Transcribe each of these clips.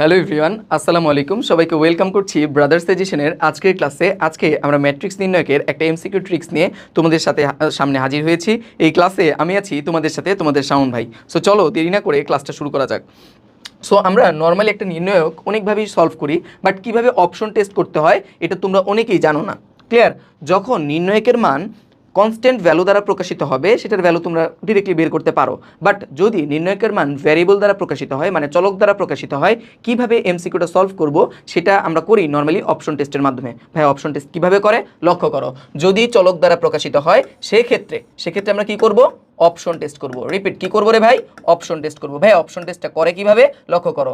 Hello everyone আসসালামু আলাইকুম সবাইকে ওয়েলকাম করছি ব্রাদার্স সাজেশনের আজকের ক্লাসে আজকে আমরা ম্যাট্রিক্স নির্ণয়কের একটা এমসিকিউ ট্রিক্স নিয়ে তোমাদের সাথে সামনে হাজির হয়েছি। এই ক্লাসে আমি আছি তোমাদের সাথে তোমাদের শাওন ভাই। সো চলো দেরি না করে ক্লাসটা শুরু করা যাক। সো আমরা নর্মালি একটা নির্ণয়ক অনেকভাবেই সলভ করি বাট কীভাবে অপশন টেস্ট করতে হয়, এটা তোমরা অনেকেই জানো না। ক্লিয়ার যখন নির্ণয়কের মান কনস্ট্যান্ট ভ্যালু দ্বারা প্রকাশিত হবে, সেটার ভ্যালু তোমরা ডিরেক্টলি বের করতে পারো। বাট যদি নির্ণয়কের মান ভ্যারিয়েবল দ্বারা প্রকাশিত হয় মানে চলক দ্বারা প্রকাশিত হয়, কীভাবে এমসিকিউটা সলভ করব, সেটা আমরা করি নর্মালি অপশন টেস্টের মাধ্যমে। ভাই অপশন টেস্ট কীভাবে করে? লক্ষ্য করো। যদি চলক দ্বারা প্রকাশিত হয়, সেক্ষেত্রে সেক্ষেত্রে আমরা কি করব? অপশন টেস্ট করব। রিপিট কি করব রে ভাই? অপশন টেস্ট করব। ভাই অপশন টেস্টটা করে কীভাবে? লক্ষ্য করো।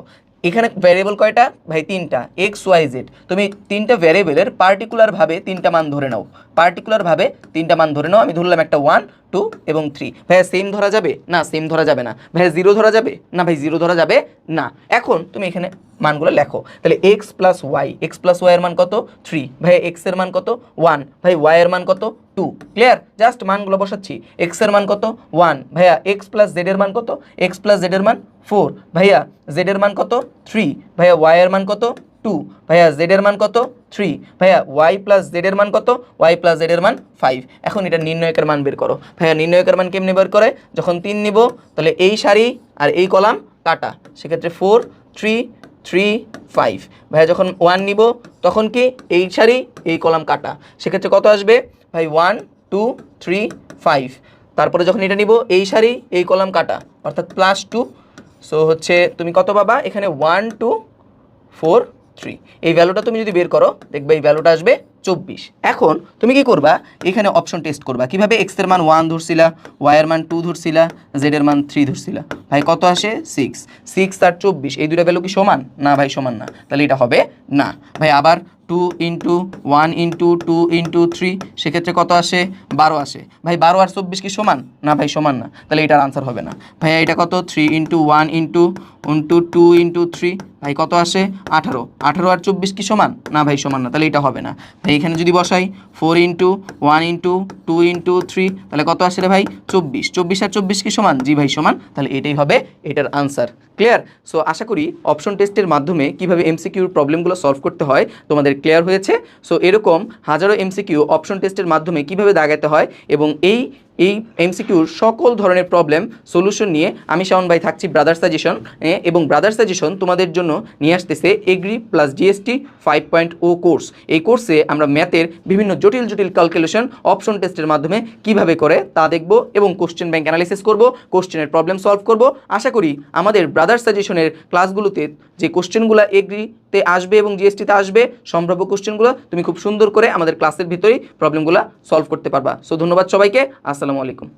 এখানে ভ্যারিয়েবল কয়টা? ভাই, তিনটা। এক্স ওয়াই জেড তুমি তিনটা ভ্যারিয়েবলের পার্টিকুলারভাবে তিনটা মান ধরে নাও। পার্টিকুলারভাবে তিনটা মান ধরে নাও। আমি ধরলাম একটা ওয়ান টু এবং থ্রি ভাইয়া সেম ধরা যাবে? না সেম ধরা যাবে না। ভাইয়া জিরো ধরা যাবে? না, ভাই জিরো ধরা যাবে না। এখন তুমি এখানে মানগুলো লেখো তাহলে x plus y x plus y এর মান কত থ্রি ভাইয়া এক্সের মান কত ওয়ান ভাই ওয়াই এর মান কত টু ক্লিয়ার জাস্ট মানগুলো বসাচ্ছি এক্সের মান কত ওয়ান ভাইয়া এক্স প্লাস জেড এর মান কত এক্স প্লাস জেড এর মান ফোর ভাইয়া জেড এর মান কত থ্রি ভাইয়া ওয়াই এর মান কত টু ভাইয়া জেড এর মান কত থ্রি ভাইয়া ওয়াই প্লাস জেড এর মান কত ওয়াই প্লাস জেড এর মান ফাইভ এখন এটা নির্ণয়কের মান বের করো ভাইয়া নির্ণয়কের মান কেমনি বের করে যখন তিন নিব তাহলে এই সারি আর এই কলাম কাটা সেক্ষেত্রে ফোর থ্রি থ্রি ফাইভ ভাইয়া, যখন ওয়ান নিব, তখন কি এই সারি এই কলাম কাটা। সেক্ষেত্রে কত আসবে? ভাই ওয়ান টু থ্রি ফাইভ তারপরে যখন এটা নিব, এই সারি এই কলাম কাটা। অর্থাৎ প্লাস টু সো হচ্ছে, তুমি কত পাবা? এখানে ওয়ান টু ফোর থ্রি এই ভ্যালুটা তুমি যদি বের করো, দেখবে এই ভ্যালুটা আসবে চব্বিশ। এখন তুমি কি করবা? এখানে অপশন টেস্ট করবা। কীভাবে এক্সের মান ওয়ান ধরছিলা ওয়াই এর মান টু ধরছিলা জেড এর মান থ্রি ধরছিলা? ভাই, কত আসে? সিক্স সিক্স আর চব্বিশ, এই দুটা ভ্যালু কি সমান? না ভাই, সমান না। তাহলে এটা হবে না। ভাই, আবার two into one into two into three সেক্ষেত্রে কত আসে? বারো আসে। ভাই, বারো আর চব্বিশ কি সমান? না ভাই, সমান না। তাহলে এটার আনসার হবে না। ভাইয়া, এটা কত? Three into one into into two into three ভাই কত আসে? আঠারো। আঠারো আর চব্বিশ কি সমান? না ভাই, সমান না, তাহলে এটা হবে না। ভাই এখানে যদি বসাই four into one into two into three তাহলে কত আসে রে ভাই? চব্বিশ। চব্বিশ আর চব্বিশ কি সমান? জি ভাই, সমান। তাহলে এটাই হবে এটার আনসার ক্লিয়ার সো আশা করি অপশন টেস্টের মাধ্যমে কীভাবে এমসিকিউর প্রবলেমগুলো সলভ করতে হয় তোমাদের ক্লিয়ার হয়েছে। সো এরকম হাজারো এমসিকিউ অপশন টেস্টের মাধ্যমে কীভাবে দাগাতে হয় এবং এই এই এমসিকিউর সকল ধরনের প্রবলেম সলিউশন নিয়ে আমি শাওন ভাই থাকছি ব্রাদার সাজেশন এবং ব্রাদার সাজেশন তোমাদের জন্য নিয়ে আসতেছে agri plus GST five point ও কোর্স এই কোর্সে আমরা ম্যাথের বিভিন্ন জটিল জটিল ক্যালকুলেশন অপশন টেস্টের মাধ্যমে কীভাবে করে তা দেখব এবং কোশ্চেন ব্যাংক অ্যানালিসিস করব কোশ্চেনের প্রবলেম সলভ করব। আশা করি আমাদের ব্রাদার সাজেশনের ক্লাসগুলোতে যে কোশ্চেনগুলো এগ্রিতে আসবে এবং জিএসটিতে আসবে সম্ভাব্য কোশ্চেনগুলো তুমি খুব সুন্দর করে আমাদের ক্লাসের ভিতরেই প্রবলেমগুলো সলভ করতে পারবা। সো ধন্যবাদ সবাইকে। আসসালামু আলাইকুম।